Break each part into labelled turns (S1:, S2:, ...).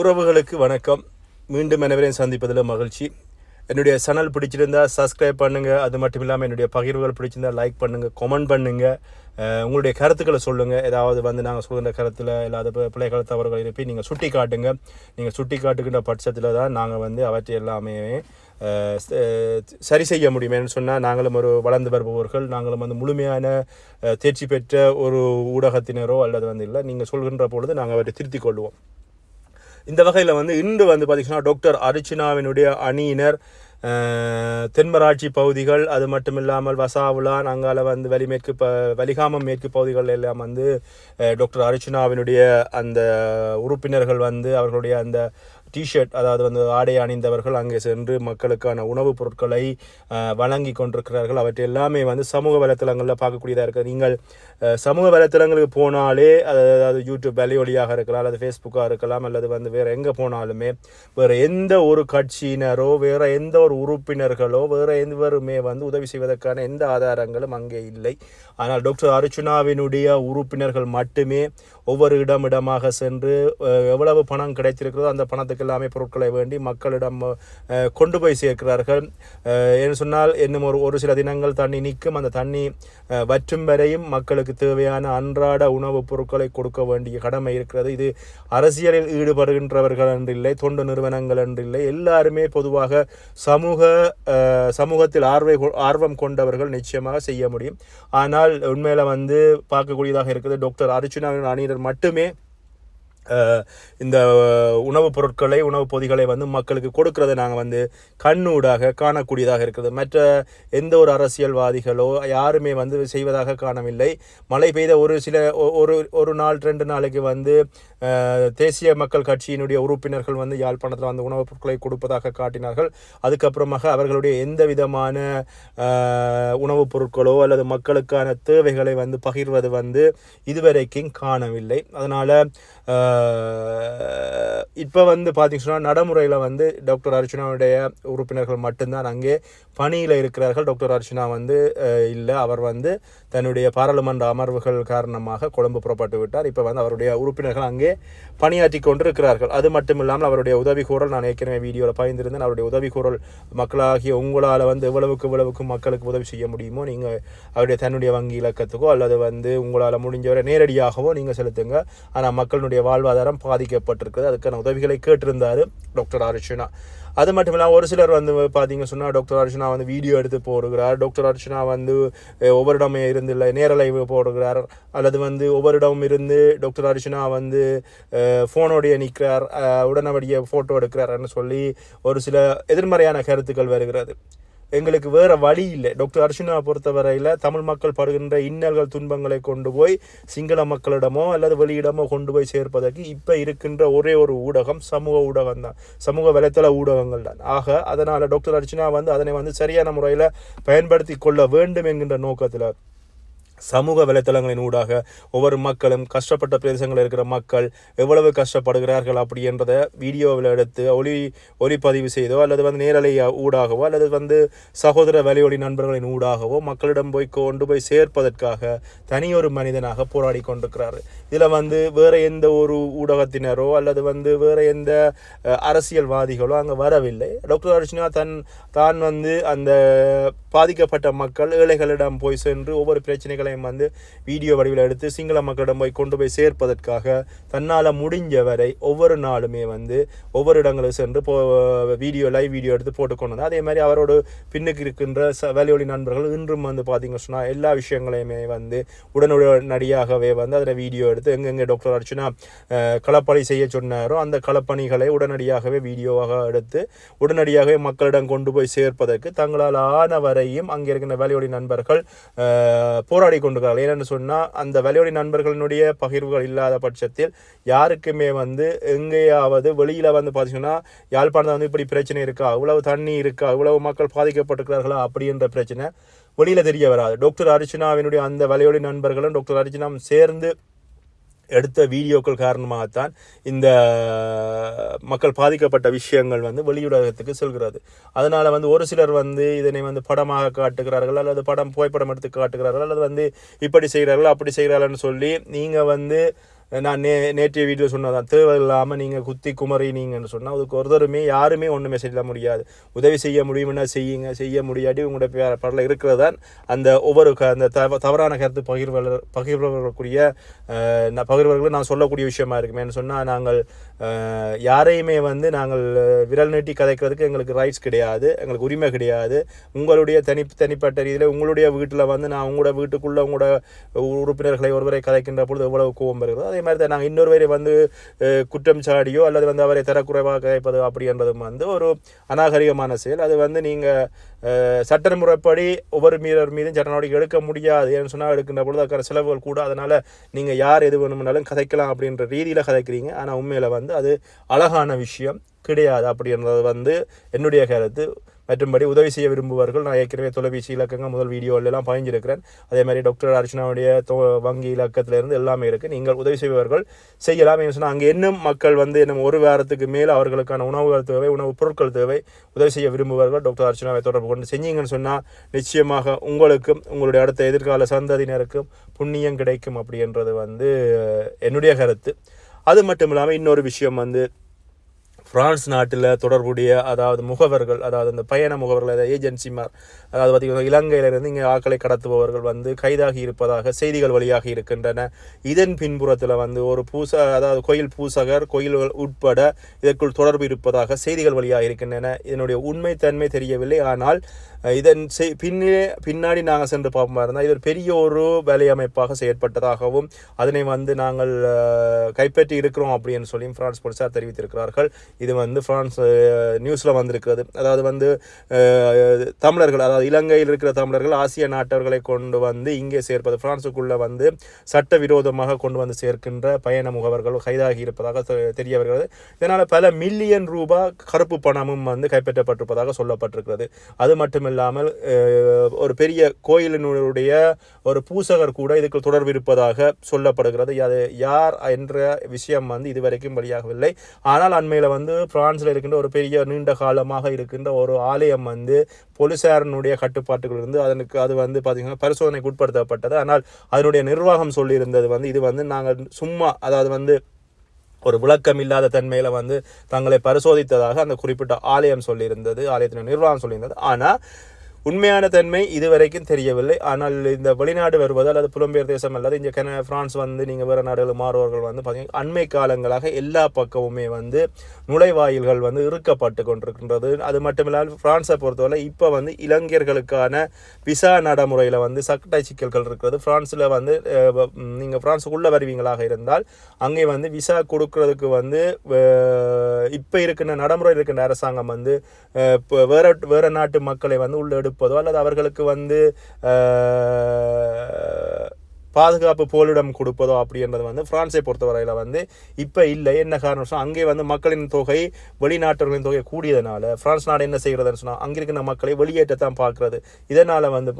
S1: உறவுகளுக்கு வணக்கம். மீண்டும் அனைவரையும் சந்திப்பதில் மகிழ்ச்சி. என்னுடைய சேனல் பிடிச்சிருந்தா சப்ஸ்கிரைப் பண்ணுங்கள் அது மட்டும் இல்லாமல் என்னுடைய பகிர்வுகள் பிடிச்சிருந்தா லைக் பண்ணுங்கள் கமெண்ட் பண்ணுங்கள் உங்களுடைய கருத்துக்களை சொல்லுங்கள் ஏதாவது வந்து நாங்கள் சொல்கிற கருத்தில் இல்லாத பிள்ளைகள் தவறுகள் இருப்பி நீங்கள் சுட்டி காட்டுங்க நீங்கள் சுட்டி காட்டுகின்ற பட்சத்தில் தான் நாங்கள் வந்து அவற்றை எல்லாமே சரி செய்ய முடியும். சொன்னால் நாங்களும் ஒரு வளர்ந்து வருபவர்கள். நாங்களும் வந்து முழுமையான தேர்ச்சி பெற்ற ஒரு ஊடகத்தினரோ அல்லது வந்து இல்லை நீங்கள் சொல்கின்ற பொழுது நாங்கள் அவற்றை திருத்திக் கொள்வோம். இந்த வகையில் வந்து இன்று வந்து பார்த்தீங்கன்னா டாக்டர் அர்ச்சனாவினுடைய அணியினர் தென்மராட்சி பகுதிகள் அது மட்டும் இல்லாமல் வசாவுலான் அங்கால வந்து வலிமேற்கு ப வலிகாமம் மேற்கு பகுதிகள் எல்லாம் வந்து டாக்டர் அர்ச்சனாவினுடைய அந்த உறுப்பினர்கள் வந்து அவர்களுடைய அந்த டிஷர்ட் அதாவது வந்து ஆடை அணிந்தவர்கள் அங்கே சென்று மக்களுக்கான உணவுப் பொருட்களை வழங்கி கொண்டிருக்கிறார்கள். அவற்றை எல்லாமே வந்து சமூக வலைத்தளங்களில் பார்க்கக்கூடியதாக இருக்குது நீங்கள் சமூக வலைத்தளங்களுக்கு போனாலே அதாவது யூடியூப் வழியாக இருக்கலாம் அல்லது ஃபேஸ்புக்காக இருக்கலாம் அல்லது வந்து வேறு எங்கே போனாலுமே வேறு எந்த ஒரு கட்சியினரோ வேறு எந்த ஒரு உறுப்பினர்களோ வேறு எந்தவருமே வந்து உதவி செய்வதற்கான எந்த ஆதாரங்களும் அங்கே இல்லை. ஆனால் டாக்டர் அர்ச்சுனாவினுடைய உறுப்பினர்கள் மட்டுமே ஒவ்வொரு இடம் இடமாக சென்று எவ்வளவு பணம் கிடைத்திருக்கிறதோ அந்த பணத்துக்கு எல்லாமே பொருட்களை வேண்டி மக்களிடம் கொண்டு போய் சேர்க்கிறார்கள். என்று சொன்னால் இன்னும் ஒரு ஒரு சில தினங்கள் தண்ணி நிற்கும். அந்த தண்ணி வற்றும் வரையும் மக்களுக்கு தேவையான அன்றாட உணவுப் பொருட்களை கொடுக்க வேண்டிய கடமை இருக்கிறது. இது அரசியலில் ஈடுபடுகின்றவர்கள் என்றில்லை தொண்டு நிறுவனங்கள் என்றில்லை எல்லாருமே பொதுவாக சமூக சமூகத்தில் ஆர்வை கொ- ஆர்வம் கொண்டவர்கள் நிச்சயமாக செய்ய முடியும். ஆனால் உண்மையில வந்து பார்க்கக்கூடியதாக இருக்குது டாக்டர் அர்ச்சுனாவின் அணியினர் மட்டுமே இந்த உணவுப் பொருட்களை உணவுப் பொதிகளை வந்து மக்களுக்கு கொடுக்கறதை நாங்கள் வந்து கண்ணூடாக காணக்கூடியதாக இருக்குது. மற்ற எந்த ஒரு அரசியல்வாதிகளோ யாருமே வந்து செய்வதாக காணவில்லை. மழை பெய்த ஒரு சில ஒ- ஒரு ஒரு நாள் ரெண்டு நாளைக்கு வந்து தேசிய மக்கள் கட்சியினுடைய உறுப்பினர்கள் வந்து யாழ்ப்பாணத்தில் வந்து உணவுப் பொருட்களை கொடுப்பதாக காட்டினார்கள். அதுக்கப்புறமாக அவர்களுடைய எந்த விதமான உணவுப் பொருட்களோ அல்லது மக்களுக்கான தேவைகளை வந்து பகிர்வது வந்து இதுவரைக்கும் காணவில்லை. அதனால் இப்போ வந்து பார்த்தீங்கன்னா நடைமுறையில் வந்து டாக்டர் அர்ச்சனாவுடைய உறுப்பினர்கள் மட்டும்தான் அங்கே பணியில் இருக்கிறார்கள். டாக்டர் அர்ச்சனா வந்து இல்லை. அவர் வந்து தன்னுடைய பாராளுமன்ற அமர்வுகள் காரணமாக கொழும்பு புறப்பட்டு விட்டார். இப்போ வந்து அவருடைய உறுப்பினர்கள் அங்கே பணியாற்றி கொண்டிருக்கிறார்கள். அது மட்டும் இல்லாமல் அவருடைய உதவி கூறல் நான் ஏற்கனவே வீடியோவில் பயந்துருந்தேன் அவருடைய உதவி கூறல் மக்களாகிய உங்களால் வந்து எவ்வளவுக்கு இவ்வளவுக்கு மக்களுக்கு உதவி செய்ய முடியுமோ நீங்கள் அவருடைய தன்னுடைய வங்கி இலக்கத்துக்கோ அல்லது வந்து உங்களால் முடிஞ்சவரை நேரடியாகவோ நீங்கள் செலுத்துங்க. ஆனால் மக்களுடைய வாழ்வாதாரம் பாதிக்கப்பட்டிருக்குது அதுக்கான உதவிகளை கேட்டிருந்தார் டாக்டர் அர்ச்சனா. அது மட்டும் இல்லாமல் ஒரு சிலர் வந்து பார்த்தீங்க சொன்னால் டாக்டர் அர்ச்சனா வந்து வீடியோ எடுத்து போடுகிறார். டாக்டர் அர்ச்சனா வந்து ஒவ்வொரு இடமே இருந்து இல்லை நேரலை போடுகிறார். அல்லது வந்து ஒவ்வொரு இடமும் இருந்து டாக்டர் அர்ச்சனா வந்து ஃபோனோடைய நிற்கிறார். உடனடியாக ஃபோட்டோ எடுக்கிறார்னு சொல்லி ஒரு சில எதிர்மறையான கருத்துக்கள் வருகிறது. எங்களுக்கு வேறு வழி இல்லை. டாக்டர் அர்ச்சனா பொறுத்தவரையில் தமிழ் மக்கள் படுகின்ற இன்னல்கள் துன்பங்களை கொண்டு போய் சிங்கள மக்களிடமோ அல்லது வெளியிடமோ கொண்டு போய் சேர்ப்பதற்கு இப்போ இருக்கின்ற ஒரே ஒரு ஊடகம் சமூக ஊடகம் தான் சமூக வலைத்தள ஊடகங்கள் தான் ஆக அதனால் டாக்டர் அர்ச்சனா வந்து அதனை வந்து சரியான முறையில் பயன்படுத்தி கொள்ள வேண்டும் என்கின்ற நோக்கத்தில் சமூக வலைத்தளங்களின் ஊடாக ஒவ்வொரு மக்களும் கஷ்டப்பட்ட பிரதேசங்களில் இருக்கிற மக்கள் எவ்வளவு கஷ்டப்படுகிறார்கள் அப்படின்றத வீடியோவில் எடுத்து ஒளி ஒளிப்பதிவு செய்தோ அல்லது வந்து நேரலை ஊடாகவோ அல்லது வந்து சகோதர வலையொலி நண்பர்களின் ஊடாகவோ மக்களிடம் போய் கொண்டு போய் சேர்ப்பதற்காக தனியொரு மனிதனாக போராடி கொண்டிருக்கிறார். இதில் வந்து வேறு எந்த ஒரு ஊடகத்தினரோ அல்லது வந்து வேறு எந்த அரசியல்வாதிகளோ அங்கே வரவில்லை. டாக்டர் அர்ஜுனா தன் தான் வந்து அந்த பாதிக்கப்பட்ட மக்கள் ஏழைகளிடம் போய் சென்று ஒவ்வொரு பிரச்சனைகளையும் வந்து வீடியோ வடிவில் எடுத்து சிங்கள மக்களிடம் போய் கொண்டு போய் சேர்ப்பதற்காக தன்னால் முடிஞ்ச வரை ஒவ்வொரு நாளுமே வந்து ஒவ்வொரு இடங்களுக்கு சென்று போ வீடியோ லைவ் வீடியோ எடுத்து போட்டு கொண்டு வந்தார். அதே மாதிரி அவரோட பின்னுக்கு இருக்கின்ற ச வேலையொலி நண்பர்கள் இன்றும் வந்து பார்த்திங்க சொன்னால் எல்லா விஷயங்களையுமே வந்து உடனுடனடியாகவே வந்து அதில் வீடியோ எடுத்து எங்கெங்கே டாக்டர் அர்ச்சனா களப்பணி செய்ய சொன்னாரோ அந்த களப்பணிகளை உடனடியாகவே வீடியோவாக எடுத்து உடனடியாகவே மக்களிடம் கொண்டு போய் சேர்ப்பதற்கு தங்களால் ஆன வரையும் அங்கே இருக்கின்ற வேலையொலி நண்பர்கள் போராடி போராடி கொண்டிருக்கிறார்கள் ஏனென்று சொன்னால் அந்த வேலையொலி நண்பர்களினுடைய பகிர்வுகள் இல்லாத பட்சத்தில் யாருக்குமே வந்து எங்கேயாவது வெளியில் வந்து பார்த்தீங்கன்னா யாழ்ப்பாணத்தில் வந்து இப்படி பிரச்சனை இருக்கா? இவ்வளவு தண்ணி இருக்கா? இவ்வளவு மக்கள் பாதிக்கப்பட்டிருக்கிறார்களா? அப்படின்ற பிரச்சனை வெளியில் தெரிய வராது. டாக்டர் அர்ச்சனாவினுடைய அந்த வலையொலி நண்பர்களும் டாக்டர் அர்ச்சனாவும் சேர்ந்து எடுத்த வீடியோக்கள் காரணமாகத்தான் இந்த மக்கள் பாதிக்கப்பட்ட விஷயங்கள் வந்து வெளியுலகத்துக்கு செல்கிறது. அதனால் வந்து ஒரு சிலர் வந்து இதனை வந்து படமாக காட்டுகிறார்கள் அல்லது படம் புகைப்படம் எடுத்து காட்டுகிறார்கள் அல்லது வந்து இப்படி செய்கிறார்கள் அப்படி செய்கிறார்கள்னு சொல்லி நீங்கள் வந்து நான் நே நேற்றைய வீடியோ சொன்னதான் தேவையில்லாமல் நீங்கள் குத்தி குமறினீங்கன்னு சொன்னால் அதுக்கு ஒருத்தருமே யாருமே ஒன்றுமே செய்ய முடியாது. உதவி செய்ய முடியும்னா செய்யுங்க செய்ய முடியாட்டி உங்களுடைய படல இருக்கிறது தான் அந்த ஒவ்வொரு க அந்த தவ தவறான கருத்து பகிர்வர்கள் பகிர்வர்களுக்குரிய நான் பகிர்வர்களும் நான் சொல்லக்கூடிய விஷயமா இருக்குமேன்னு சொன்னால் நாங்கள் யாரையுமே வந்து நாங்கள் விரல் நீட்டி கதைக்கிறதுக்கு எங்களுக்கு ரைட்ஸ் கிடையாது எங்களுக்கு உரிமை கிடையாது. உங்களுடைய தனி தனிப்பட்ட ரீதியில் உங்களுடைய வீட்டில் வந்து நான் உங்களோட வீட்டுக்குள்ளே உங்களோட உறுப்பினர்களை ஒருவரை கதைக்கின்ற பொழுது எவ்வளவு கோபம் வருகிறதோ அதே மாதிரி தான் நாங்கள் இன்னொருவரை வந்து குற்றம் சாடியோ அல்லது வந்து அவரை தரக்குறைவாக கற்பது அப்படி என்பதும் வந்து ஒரு அநாகரிகமான செயல். அது வந்து நீங்கள் சட்ட முறைப்படி ஒவ்வொரு மீறர் மீதும் சட்ட நடவடிக்கை எடுக்க முடியாது ஏன்னு சொன்னால் எடுக்கின்ற பொழுது அதுக்கான செலவுகள் கூட. அதனால் நீங்கள் யார் எது வேணும்னாலும் கதைக்கலாம் அப்படின்ற ரீதியில் கதைக்கிறீங்க. ஆனால் உண்மையில் வந்து அது அழகான விஷயம் கிடையாது. அப்படின்றது வந்து என்னுடைய கருத்து. மற்றும்படி உதவி செய்ய விரும்புவார்கள். நான் ஏற்கனவே தொலைபேசி இலக்கங்கள் முதல் வீடியோவிலலாம் பயஞ்சிருக்கிறேன் அதே மாதிரி டாக்டர் அர்ச்சனாவுடைய தொ வங்கி இலக்கத்திலிருந்து எல்லாமே இருக்குது நீங்கள் உதவி செய்பவர்கள் செய்யலாம் சொன்னால் அங்கே இன்னும் மக்கள் வந்து இன்னும் ஒரு வாரத்துக்கு மேல் அவர்களுக்கான உணவுகள் தேவை உணவுப் பொருட்கள் தேவை. உதவி செய்ய விரும்புவார்கள். டாக்டர் அர்ச்சனாவை தொடர்பு கொண்டு செஞ்சீங்கன்னு சொன்னால் நிச்சயமாக உங்களுக்கும் உங்களுடைய அடுத்த எதிர்கால சந்ததியினருக்கும் புண்ணியம் கிடைக்கும் அப்படின்றது வந்து என்னுடைய கருத்து. அது மட்டும் இல்லாமல் இன்னொரு விஷயம் வந்து பிரான்ஸ் நாட்டில் தொடர்புடைய அதாவது முகவர்கள் அதாவது அந்த பயண முகவர்கள் அதாவது ஏஜென்சிமார் அதாவது பார்த்திங்கன்னா இலங்கையிலிருந்து இங்கே ஆட்களை கடத்துபவர்கள் வந்து கைதாகி இருப்பதாக செய்திகள் வழியாக இருக்கின்றன. இதன் பின்புறத்தில் வந்து ஒரு பூச அதாவது கோயில் பூசகர் கோயில்கள் உட்பட இதற்குள் தொடர்பு இருப்பதாக செய்திகள் வழியாக இருக்கின்றன. இதனுடைய உண்மைத்தன்மை தெரியவில்லை. ஆனால் இதன் செய் பின்னே பின்னாடி நாங்கள் சென்று பார்ப்போமா இருந்தால் இது ஒரு பெரிய ஒரு வேலையமைப்பாக செயற்பட்டதாகவும் அதனை வந்து நாங்கள் கைப்பற்றி இருக்கிறோம் அப்படின்னு சொல்லி ஃப்ரான்ஸ் போலீஸார் தெரிவித்திருக்கிறார்கள். இது வந்து ஃப்ரான்ஸ் நியூஸில் வந்திருக்கிறது. அதாவது வந்து தமிழர்கள் அதாவது இலங்கையில் இருக்கிற தமிழர்கள் ஆசிய நாட்டவர்களை கொண்டு வந்து இங்கே சேர்ப்பது பிரான்சுக்குள்ள வந்து சட்டவிரோதமாக கொண்டு வந்து சேர்க்கின்ற பயண முகவர்கள் கைதாகி இருப்பதாக தெரிய வருகிறது இதனால் பல மில்லியன் ரூபாய் கருப்பு பணமும் வந்து கைப்பற்றப்பட்டிருப்பதாக சொல்லப்பட்டிருக்கிறது. அது மட்டும் இல்லாமல் ஒரு பெரிய கோயிலினுடைய ஒரு பூசகர் கூட இதுக்கு தொடர்பு இருப்பதாக சொல்லப்படுகிறது. அது யார் என்ற விஷயம் வந்து இதுவரைக்கும் வெளியாகவில்லை. ஆனால் அண்மையில் வந்து வந்து பிரான்ஸில் இருக்கின்ற ஒரு பெரிய நீண்ட காலமாக இருக்கின்ற ஒரு ஆலயம் வந்து பொலிசாரனுடைய கட்டுப்பாட்டுகள் இருந்து அதனுக்கு அது வந்து பார்த்திங்கன்னா பரிசோதனைக்கு உட்படுத்தப்பட்டது. ஆனால் அதனுடைய நிர்வாகம் சொல்லியிருந்தது வந்து இது வந்து நாங்கள் சும்மா அதாவது வந்து ஒரு விளக்கம் இல்லாத தன்மையில் வந்து தங்களை பரிசோதித்ததாக அந்த குறிப்பிட்ட ஆலயம் சொல்லியிருந்தது ஆலயத்தின் நிர்வாகம் சொல்லியிருந்தது. ஆனால் உண்மையான தன்மை இதுவரைக்கும் தெரியவில்லை. ஆனால் இந்த வெளிநாடு வருவது அல்லது புலம்பெயர் தேசம் அல்லது இங்கே கன பிரான்ஸ் வந்து நீங்கள் வேறு நாடுகள் மாறுவர்கள் வந்து பார்த்தீங்கன்னா அண்மை காலங்களாக எல்லா பக்கமுமே வந்து நுழைவாயில்கள் வந்து இறுக்கப்பட்டு கொண்டிருக்கின்றது. அது மட்டும் இல்லாமல் பிரான்ஸை பொறுத்தவரை இப்போ வந்து இளைஞர்களுக்கான விசா நடைமுறையில் வந்து சட்ட சிக்கல்கள் இருக்கிறது. பிரான்ஸில் வந்து நீங்கள் ஃப்ரான்ஸுக்குள்ளே வருவீங்களாக இருந்தால் அங்கே வந்து விசா கொடுக்கறதுக்கு வந்து இப்போ இருக்கின்ற நடைமுறை இருக்கின்ற அரசாங்கம் வந்து இப்போ வேற வேற நாட்டு மக்களை வந்து உள்ள எடுப்பதோ அல்லது அவர்களுக்கு வந்து பாதுகாப்பு போலிடம் கொடுப்பதோ அப்படி என்பது வந்து பிரான்ஸை பொறுத்தவரையில் வந்து இப்போ இல்லை. என்ன காரணம் சொன்னால் அங்கே வந்து மக்களின் தொகை வெளிநாட்டவர்களின் தொகை கூடியதுனால பிரான்ஸ் நாடு என்ன செய்கிறதுன்னு சொன்னால் அங்கே இருக்கிற மக்களை வெளியேற்றத்தான் பார்க்குறது. இதனால் வந்து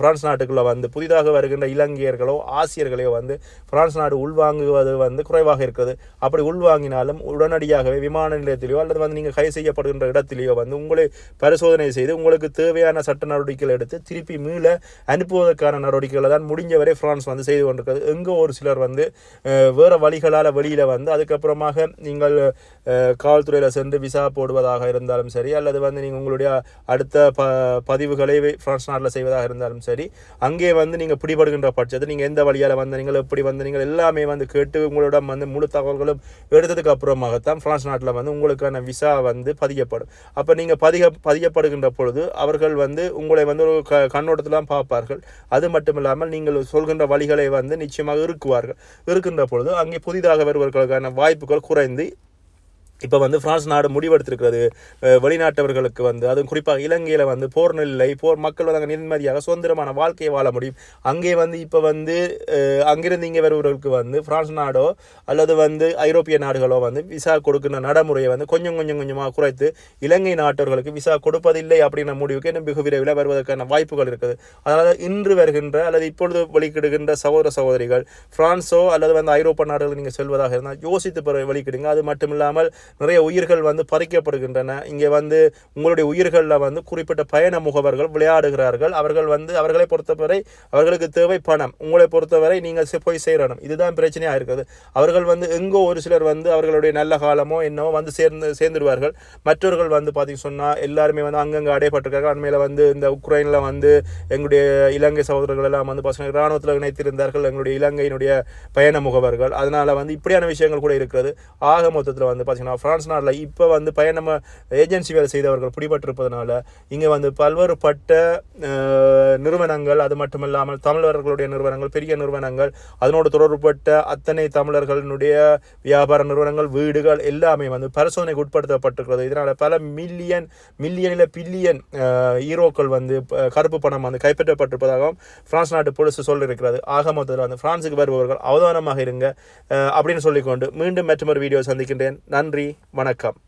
S1: பிரான்ஸ் நாட்டுக்குள்ளே வந்து புதிதாக வருகின்ற இலங்கையர்களோ ஆசியர்களையோ வந்து பிரான்ஸ் நாடு உள்வாங்குவது வந்து குறைவாக இருக்கிறது. அப்படி உள்வாங்கினாலும் உடனடியாகவே விமான நிலையத்திலேயோ அல்லது வந்து நீங்கள் கைது செய்யப்படுகின்ற இடத்திலேயோ வந்து உங்களை பரிசோதனை செய்து உங்களுக்கு தேவையான சட்ட நடவடிக்கைகள் எடுத்து திருப்பி மீள அனுப்புவதற்கான நடவடிக்கைகளை தான் முடிஞ்சவரை பிரான்ஸ் வந்து செய்து கொண்டிருக்கிறது. எங்கே ஒரு சிலர் வந்து வேறு வழிகளால் வெளியில் வந்து அதுக்கப்புறமாக நீங்கள் காவல்துறையில் சென்று விசா போடுவதாக இருந்தாலும் சரி அல்லது வந்து நீங்கள் உங்களுடைய அடுத்த ப பதிவுகளை ஃப்ரான்ஸ் நாட்டில் செய்வதாக இருந்தாலும் சரி அங்கே வந்து நீங்கள் பிடிபடுகின்ற பட்சத்தில் நீங்கள் எந்த வழியால் வந்தீங்கள் எப்படி வந்தீங்கள் எல்லாமே வந்து கேட்டு உங்களிடம் வந்து முழு தகவல்களும் எடுத்ததுக்கு அப்புறமாகத்தான் ஃப்ரான்ஸ் நாட்டில் வந்து உங்களுக்கான விசா வந்து பதியப்படும். அப்போ நீங்கள் பதிக பதியப்படுகின்ற பொழுது அவர்கள் வந்து உங்களை வந்து ஒரு க கண்ணோட்டத்திலாம் பார்ப்பார்கள். அது மட்டும் இல்லாமல் நீங்கள் சொல்கின்ற வழிகளை வந்து நிச்சயமாக இருக்குவார்கள் இருக்கின்ற பொழுது அங்கே புதிதாக வருவதற்கான வாய்ப்புகள் குறைந்து இப்போ வந்து பிரான்ஸ் நாடு முடிவெடுத்திருக்கிறது. வெளிநாட்டவர்களுக்கு வந்து அதுவும் குறிப்பாக இலங்கையில் வந்து போர் நிலை போர் மக்கள் வந்து அங்கே நிம்மதியாக சுதந்திரமான வாழ்க்கையை வாழ முடியும். அங்கே வந்து இப்போ வந்து அங்கிருந்து இங்கே வருபவர்களுக்கு வந்து பிரான்ஸ் நாடோ அல்லது வந்து ஐரோப்பிய நாடுகளோ வந்து விசா கொடுக்கிற நடைமுறையை வந்து கொஞ்சம் கொஞ்சம் கொஞ்சமாக குறைத்து இலங்கை நாட்டவர்களுக்கு விசா கொடுப்பதில்லை அப்படின்ற முடிவுக்கு இன்னும் மிக விரைவில் வருவதற்கான வாய்ப்புகள் இருக்குது. அதனால் இன்று வருகின்ற அல்லது இப்பொழுது வெளிக்கிடுகின்ற சகோதர சகோதரிகள் பிரான்ஸோ அல்லது வந்து ஐரோப்பிய நாடுகள் நீங்கள் செல்வதாக இருந்தால் யோசித்து வெளிக்கிடுங்க. அது மட்டும் இல்லாமல் நிறைய உயிர்கள் வந்து பறிக்கப்படுகின்றன. இங்கே வந்து உங்களுடைய உயிர்களில் வந்து குறிப்பிட்ட பயண முகவர்கள் விளையாடுகிறார்கள். அவர்கள் வந்து அவர்களை பொறுத்தவரை அவர்களுக்கு தேவை பணம். உங்களை பொறுத்தவரை நீங்கள் போய் சேரணும். இதுதான் பிரச்சனையாக இருக்குது. அவர்கள் வந்து எங்கோ ஒரு சிலர் வந்து அவர்களுடைய நல்ல காலமோ என்னவோ வந்து சேர்ந்து சேர்ந்துடுவார்கள். மற்றவர்கள் வந்து பார்த்திங்க சொன்னால் எல்லாருமே வந்து அங்கங்கே அடையப்பட்டிருக்காங்க அண்மையில் வந்து இந்த உக்ரைனில் வந்து எங்களுடைய இலங்கை சகோதரர்கள் எல்லாம் வந்து பசங்க இராணுவத்தில் இணைத்திருந்தார்கள். எங்களுடைய இலங்கையினுடைய பயண முகவர்கள் அதனால் வந்து இப்படியான விஷயங்கள் கூட இருக்கிறது. ஆக மொத்தத்தில் வந்து பார்த்திங்கன்னா பிரான்ஸ் நாட்டில் இப்போ வந்து பயண ஏஜென்சி வேலை செய்தவர்கள் பிடிபட்டிருப்பதனால இங்கே வந்து பல்வேறுபட்ட பட்ட நிறுவனங்கள் அது மட்டுமில்லாமல் தமிழர்களுடைய நிறுவனங்கள் பெரிய நிறுவனங்கள் அதனோடு தொடர்புபட்ட அத்தனை தமிழர்களுடைய வியாபார நிறுவனங்கள் வீடுகள் எல்லாமே வந்து பரிசோதனைக்கு உட்படுத்தப்பட்டிருக்கிறது. இதனால் பல மில்லியன் மில்லியனில் பில்லியன் ஈரோக்கள் வந்து கருப்பு பணம் வந்து கைப்பற்றப்பட்டிருப்பதாகவும் பிரான்ஸ் நாட்டு போலீஸ் சொல்லியிருக்கிறது. ஆக மொத்தத்தில் வந்து பிரான்ஸுக்கு வருபவர்கள் அவதானமாக இருங்க அப்படின்னு சொல்லிக்கொண்டு மீண்டும் மற்றொரு வீடியோ சந்திக்கின்றேன். நன்றி. நன்றி வணக்கம்.